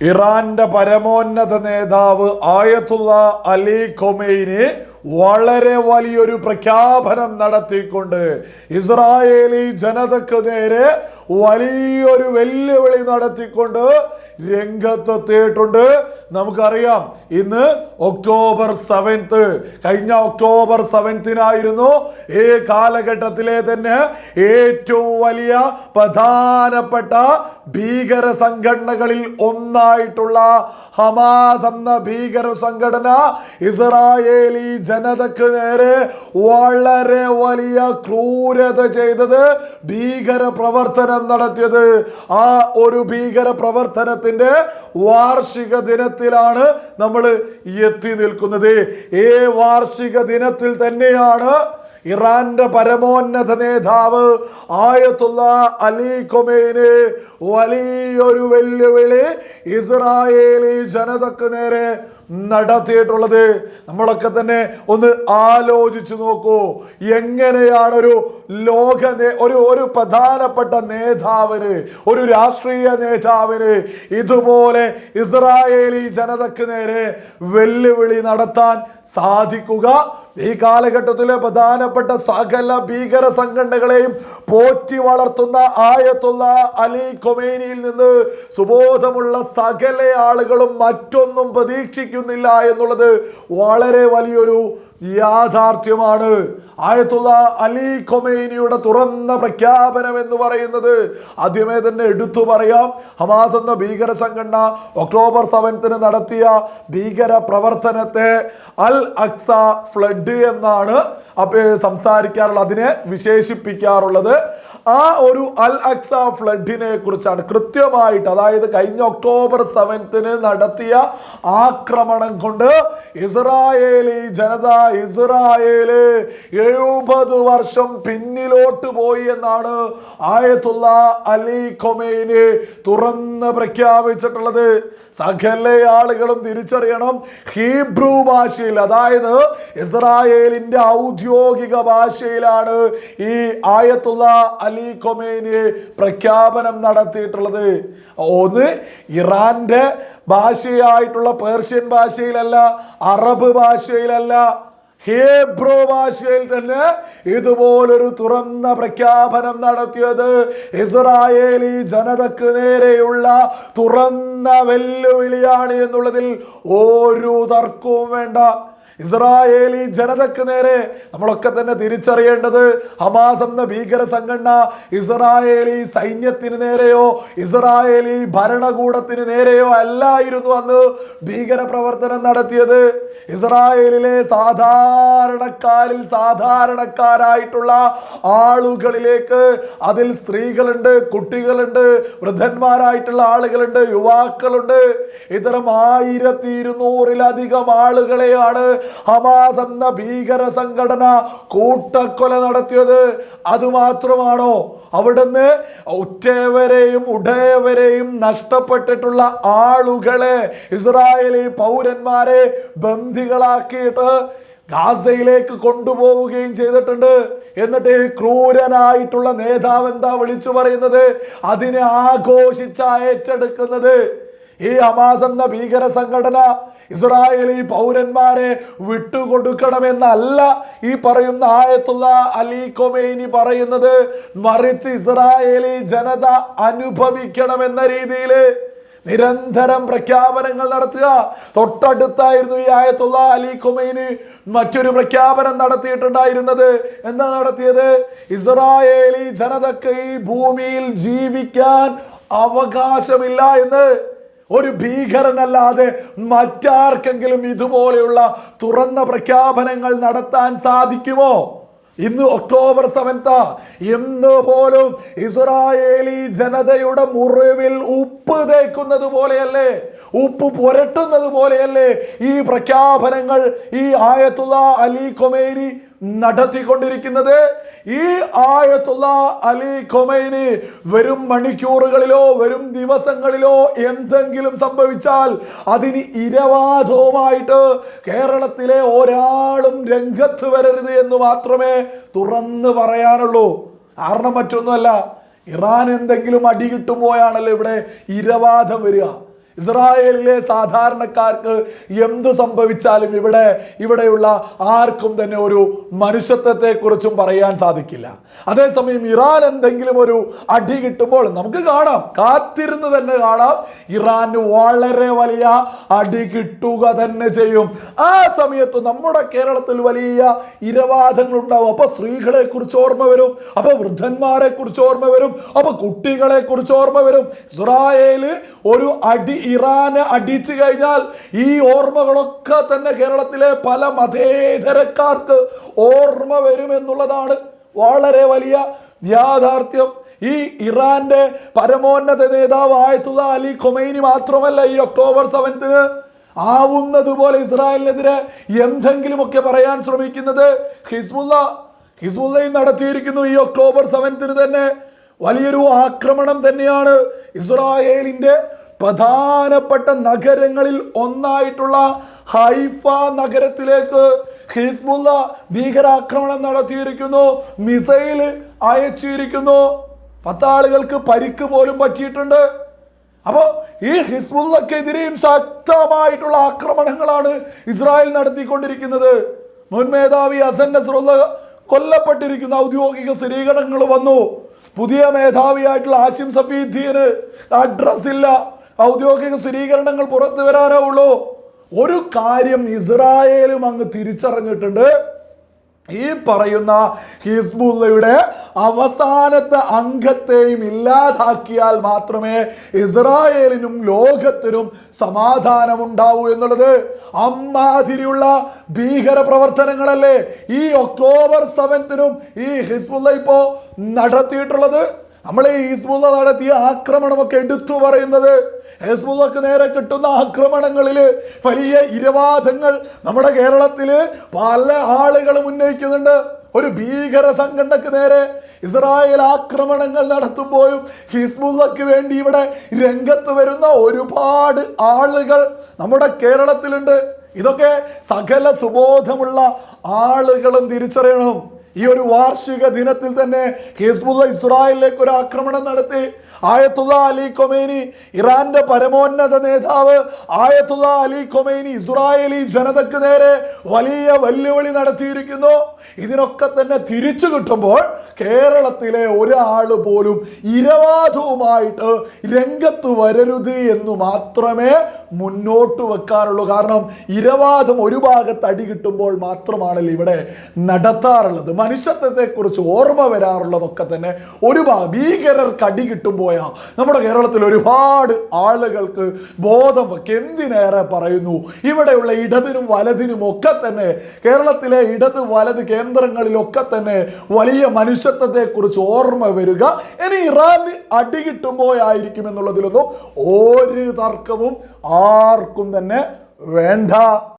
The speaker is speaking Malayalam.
ഇറാന്റെ പരമോന്നത നേതാവ് ആയത്തുള്ള അലി ഖൊമൈനി വളരെ വലിയൊരു പ്രഖ്യാപനം നടത്തിക്കൊണ്ട് ഇസ്രായേലി ജനതക്ക് നേരെ വലിയൊരു വെല്ലുവിളി നടത്തിക്കൊണ്ട് രംഗത്തെത്തിയിട്ടുണ്ട്. നമുക്കറിയാം ഇന്ന് ഒക്ടോബർ സെവൻത്ത് കഴിഞ്ഞ ഒക്ടോബർ സെവൻത്തിനായിരുന്നു ഈ കാലഘട്ടത്തിലെ തന്നെ ഏറ്റവും വലിയ പ്രധാനപ്പെട്ട ഭീകര സംഘടനകളിൽ ഒന്നായിട്ടുള്ള ഹമാസ് എന്ന ഭീകര സംഘടന ഇസ്രായേലി ജനതക്ക് നേരെ വളരെ വലിയ ക്രൂരത ചെയ്തത് ഭീകര പ്രവർത്തനം നടത്തിയത്. ആ ഒരു ഭീകര പ്രവർത്തനത്തിന്റെ വാർഷിക ദിനത്തിലാണ് നമ്മൾ എത്തി നിൽക്കുന്നത്. ഈ വാർഷിക ദിനത്തിൽ തന്നെയാണ് ഇറാന്റെ പരമോന്നത നേതാവ് ആയത്തുള്ള അലി കൊമേന് വലിയൊരു വെല്ലുവിളി ഇസ്രായേലി ജനതക്ക് നേരെ നടത്തിയിട്ടുള്ളത്. നമ്മളൊക്കെ തന്നെ ഒന്ന് ആലോചിച്ചു നോക്കൂ. എങ്ങനെയാണ് ഒരു ലോക ഒരു ഒരു പ്രധാനപ്പെട്ട നേതാവിന് ഒരു രാഷ്ട്രീയ നേതാവിന് ഇതുപോലെ ഇസ്രായേലി ജനതക്ക് നേരെ വെല്ലുവിളി നടത്താൻ സാധിക്കുക. ഈ കാലഘട്ടത്തിലെ പ്രധാനപ്പെട്ട സകല ഭീകര സംഘടനകളെയും പോറ്റി വളർത്തുന്ന ആയത്തുള്ള അലി കൊമേനിയിൽ നിന്ന് സുബോധമുള്ള സകല ആളുകളും മറ്റൊന്നും പ്രതീക്ഷിക്കുന്നില്ല എന്നുള്ളത് വളരെ വലിയൊരു യാഥാർത്ഥ്യമാണ്. ആയത്തുള്ള അലി കൊമേനിയുടെ തുറന്ന പ്രഖ്യാപനം എന്ന് പറയുന്നത് ആദ്യമേ തന്നെ എടുത്തു പറയാം. ഹമാസ് എന്ന ഭീകര സംഘടന ഒക്ടോബർ സെവൻത്തിന് നടത്തിയ ഭീകര പ്രവർത്തനത്തെ അൽ അക്സ ഫ്ലഡ് എന്നാണ് സംസാരിക്കാറുള്ളത് അതിനെ വിശേഷിപ്പിക്കാറുള്ളത്. ആ ഒരു അൽ അക്സ ഫ്ലഡിനെ കുറിച്ചാണ്. കൃത്യമായിട്ട് അതായത് കഴിഞ്ഞ ഒക്ടോബർ സെവൻത്തിന് നടത്തിയ ആക്രമണം കൊണ്ട് ഇസ്രായേലി ജനത ഇസ്രായേൽ എഴുപത് വർഷം പിന്നിലോട്ട് പോയി എന്നാണ് ആയത്തുള്ള അലി കൊമേന് തുറന്ന് പ്രഖ്യാപിച്ചിട്ടുള്ളത്. സകല ആളുകളും തിരിച്ചറിയണം. ഹീബ്രു ഭാഷയിൽ അതായത് ഇസ്രായേലിന്റെ ഔദ്യോഗിക ഭാഷയിലാണ് ഈ ആയത്തുള്ള അലി കൊമേന് പ്രഖ്യാപനം നടത്തിയിട്ടുള്ളത്. ഒന്ന് ഇറാന്റെ ഭാഷയായിട്ടുള്ള പേർഷ്യൻ ഭാഷയിലല്ല അറബ് ഭാഷയിലല്ല ഹേബ്രോ ഭാഷയിൽ തന്നെ ഇതുപോലൊരു തുറന്ന പ്രഖ്യാപനം നടത്തിയത്. ഇസ്രായേലി ജനതക്ക് നേരെയുള്ള തുറന്ന വെല്ലുവിളിയാണ് എന്നുള്ളതിൽ ഒരു തർക്കവും വേണ്ട. ഇസ്രായേലി ജനതക്ക് നേരെ നമ്മളൊക്കെ തന്നെ തിരിച്ചറിയേണ്ടത് ഹമാസ് എന്ന ഭീകര സംഘടന ഇസ്രായേലി സൈന്യത്തിന് നേരെയോ ഇസ്രായേലി ഭരണകൂടത്തിന് നേരെയോ അല്ലായിരുന്നു അന്ന് ഭീകര പ്രവർത്തനം നടത്തിയത്. ഇസ്രായേലിലെ സാധാരണക്കാരിൽ സാധാരണക്കാരായിട്ടുള്ള ആളുകളിലേക്ക് അതിൽ സ്ത്രീകളുണ്ട് കുട്ടികളുണ്ട് വൃദ്ധന്മാരായിട്ടുള്ള ആളുകളുണ്ട് യുവാക്കളുണ്ട്. ഇത്തരം ആയിരത്തി ഇരുന്നൂറിലധികം ആളുകളെയാണ് ഹമാസ് എന്ന ഭീകര സംഘടന കൂട്ടക്കൊല നടത്തിയത് അതുമാത്രമാണോ? അവിടുന്ന് ഉറ്റവരെയും ഉടയവരെയും നഷ്ടപ്പെട്ടിട്ടുള്ള ആളുകളെ ഇസ്രായേലി പൗരന്മാരെ ബന്ധികളാക്കിയിട്ട് ഗാസയിലേക്ക് കൊണ്ടുപോവുകയും ചെയ്തിട്ടുണ്ട്. എന്നിട്ട് ഈ ക്രൂരനായിട്ടുള്ള നേതാവ് എന്താ വിളിച്ചു പറയുന്നത്? അതിനെ ആഘോഷിച്ച ഏറ്റെടുക്കുന്നത്. ഈ ഹമാസ് എന്ന ഭീകര സംഘടന ഇസ്രായേലി പൗരന്മാരെ വിട്ടുകൊടുക്കണമെന്നല്ല ഈ പറയുന്ന ആയത്തുള്ള അലി കൊമേനി പറയുന്നത്. മറിച്ച് ഇസ്രായേലി ജനത അനുഭവിക്കണമെന്ന രീതിയിൽ നിരന്തരം പ്രഖ്യാപനങ്ങൾ നടത്തുക. തൊട്ടടുത്തായിരുന്നു ഈ ആയത്തുള്ള അലി കൊമൈന് മറ്റൊരു പ്രഖ്യാപനം നടത്തിയിട്ടുണ്ടായിരുന്നത്. എന്താ നടത്തിയത്? ഇസ്രായേലി ജനതക്ക് ഈ ഭൂമിയിൽ ജീവിക്കാൻ അവകാശമില്ല എന്ന് ഒരു ഭീകരനല്ലാതെ മറ്റാർക്കെങ്കിലും ഇതുപോലെയുള്ള തുറന്ന പ്രഖ്യാപനങ്ങൾ നടത്താൻ സാധിക്കുമോ? ഇന്ന് ഒക്ടോബർ സെവൻത്ത് എന്ന് പോലും ഇസ്രായേലി ജനതയുടെ മുറിവിൽ ഉപ്പ് തേക്കുന്നത് പോലെയല്ലേ? ഉപ്പ് പുരട്ടുന്നത് പോലെയല്ലേ ഈ പ്രഖ്യാപനങ്ങൾ? ഈ ആയത്തുള്ള അലി കൊമേനി നടത്തിക്കൊണ്ടിരിക്കുന്നത്. ഈ ആയത്തുള്ള അലി കൊമൈനി വരും മണിക്കൂറുകളിലോ വരും ദിവസങ്ങളിലോ എന്തെങ്കിലും സംഭവിച്ചാൽ അതിന് ഇരവാധവുമായിട്ട് കേരളത്തിലെ ഒരാളും രംഗത്ത് വരരുത് എന്ന് മാത്രമേ തുറന്ന് പറയാനുള്ളൂ. കാരണം മറ്റൊന്നുമല്ല ഇറാൻ എന്തെങ്കിലും അടി കിട്ടുമ്പോഴാണല്ലോ ഇവിടെ ഇരവാദം വരിക. ഇസ്രായേലിലെ സാധാരണക്കാർക്ക് എന്ത് സംഭവിച്ചാലും ഇവിടെ ഇവിടെയുള്ള ആർക്കും തന്നെ ഒരു മനുഷ്യത്വത്തെ കുറിച്ചും പറയാൻ സാധിക്കില്ല. അതേസമയം ഇറാൻ എന്തെങ്കിലും ഒരു അടി കിട്ടുമ്പോൾ നമുക്ക് കാണാം കാത്തിരുന്ന് തന്നെ കാണാം. ഇറാന് വളരെ വലിയ അടി കിട്ടുക തന്നെ ചെയ്യും. ആ സമയത്ത് നമ്മുടെ കേരളത്തിൽ വലിയ ഇരവാദങ്ങൾ ഉണ്ടാവും അപ്പൊ സ്ത്രീകളെ കുറിച്ച് ഓർമ്മ വരും അപ്പൊ വൃദ്ധന്മാരെ കുറിച്ച് ഓർമ്മ വരും അപ്പൊ കുട്ടികളെ കുറിച്ച് ഓർമ്മ വരും. ഇസ്രായേൽ ഒരു അടി ഇറാന് അടിച്ചു കഴിഞ്ഞാൽ ഈ ഓർമ്മകളൊക്കെ തന്നെ കേരളത്തിലെ പല മതേതരക്കാർക്ക് ഓർമ്മ വരുമെന്നുള്ളതാണ് വളരെ വലിയ യാഥാർത്ഥ്യം. ഈ ഇറാന്റെ പരമോന്നത നേതാവ് ആയത്തുള്ള അലി ഖൊമൈനി മാത്രമല്ല ഈ ഒക്ടോബർ സെവൻത്തിന് ആവുന്നതുപോലെ ഇസ്രായേലിനെതിരെ എന്തെങ്കിലുമൊക്കെ പറയാൻ ശ്രമിക്കുന്നത് ഹിസ്ബുല്ല ഹിസ്ബുല്ലയും നടത്തിയിരിക്കുന്നു ഈ ഒക്ടോബർ സെവൻത്തിന് തന്നെ. വലിയൊരു ആക്രമണം തന്നെയാണ് ഇസ്രായേലിന്റെ പ്രധാനപ്പെട്ട നഗരങ്ങളിൽ ഒന്നായിട്ടുള്ള ഹൈഫ നഗരത്തിലേക്ക് ഹിസ്ബുല്ല ഭീകരാക്രമണം നടത്തിയിരിക്കുന്നു മിസൈൽ അയച്ചിരിക്കുന്നു. പത്താളുകൾക്ക് പരിക്ക് പോലും പറ്റിയിട്ടുണ്ട്. അപ്പോൾ ഈ ഹിസ്ബുള്ളക്കെതിരെയും ശക്തമായിട്ടുള്ള ആക്രമണങ്ങളാണ് ഇസ്രായേൽ നടത്തിക്കൊണ്ടിരിക്കുന്നത്. മുൻ മേധാവി അസൻ നസ്രുള്ള കൊല്ലപ്പെട്ടിരിക്കുന്ന ഔദ്യോഗിക സ്ഥിരീകരണങ്ങൾ വന്നു. പുതിയ മേധാവിയായിട്ടുള്ള ആശിം സഫീദ്ദീന് അഡ്രസ് ഇല്ല. ഔദ്യോഗിക സ്ഥിരീകരണങ്ങൾ പുറത്തു വരാനേ ഉള്ളൂ. ഒരു കാര്യം ഇസ്രായേലും അങ്ങ് തിരിച്ചറിഞ്ഞിട്ടുണ്ട്. ഈ പറയുന്ന ഹിസ്ബുള്ളയുടെ അവസാനത്തെ അംഗത്തെയും ഇല്ലാതാക്കിയാൽ മാത്രമേ ഇസ്രായേലിനും ലോകത്തിനും സമാധാനമുണ്ടാവൂ എന്നുള്ളത് അമ്മാതിരിയുള്ള ഭീകര പ്രവർത്തനങ്ങളല്ലേ ഈ ഒക്ടോബർ സെവൻത്തിനും ഈ ഹിസ്ബുള്ള ഇപ്പോ നടത്തിയിട്ടുള്ളത്? നമ്മൾ ഈ ഹിസ്ബുള്ള നടത്തിയ ആക്രമണമൊക്കെ എടുത്തു പറയുന്നത്. ഹെസ്ബുള്ളക്ക് നേരെ കിട്ടുന്ന ആക്രമണങ്ങളിൽ വലിയ ഇരവാദങ്ങൾ നമ്മുടെ കേരളത്തിൽ പല ആളുകളും ഉന്നയിക്കുന്നുണ്ട്. ഒരു ഭീകര സംഘടനക്ക് നേരെ ഇസ്രായേൽ ആക്രമണങ്ങൾ നടത്തുമ്പോഴും ഹിസ്ബുള്ളക്ക് വേണ്ടി ഇവിടെ രംഗത്ത് വരുന്ന ഒരുപാട് ആളുകൾ നമ്മുടെ കേരളത്തിലുണ്ട്. ഇതൊക്കെ സകല സുബോധമുള്ള ആളുകളും തിരിച്ചറിയണം. ഈ ഒരു വാർഷിക ദിനത്തിൽ തന്നെ ഹിസ്ബുള്ള ഇസ്രായേലിലേക്ക് ഒരു ആക്രമണം നടത്തി. ആയത്തുള്ള അലി കൊമേനി ഇറാന്റെ പരമോന്നത നേതാവ് ആയത്തുള്ള അലി കൊമേനി ഇസ്രായേലി ജനതയ്ക്ക് നേരെ വലിയ വെല്ലുവിളി നടത്തിയിരിക്കുന്നു. ഇതിനൊക്കെ തന്നെ തിരിച്ചു കിട്ടുമ്പോൾ കേരളത്തിലെ ഒരാൾ പോലും ഇരവാദവുമായിട്ട് രംഗത്ത് വരരുത് എന്ന് മാത്രമേ മുന്നോട്ട് വെക്കാറുള്ളൂ കാരണം ഇരവാദം ഒരു ഭാഗത്ത് അടി കിട്ടുമ്പോൾ മാത്രമാണല്ലോ ഇവിടെ നടത്താറുള്ളത്. മനുഷ്യത്വത്തെക്കുറിച്ച് ഓർമ്മ വരാറുള്ളതൊക്കെ തന്നെ ഒരു ഭീകരർക്ക് അടി കിട്ടുമ്പോയാ നമ്മുടെ കേരളത്തിൽ ഒരുപാട് ആളുകൾക്ക് ബോധം വെക്ക്. എന്തിനേറെ പറയുന്നു? ഇവിടെയുള്ള ഇടതിനും വലതിനും ഒക്കെ തന്നെ കേരളത്തിലെ ഇടത് വലത് കേന്ദ്രങ്ങളിലൊക്കെ തന്നെ വലിയ മനുഷ്യത്വത്തെക്കുറിച്ച് ഓർമ്മ വരിക. ഇനി ഇറാൻ അടി കിട്ടുമ്പോഴായിരിക്കും എന്നുള്ളതിലൊന്നും ഒരു തർക്കവും ആർക്കും തന്നെ വേണ്ട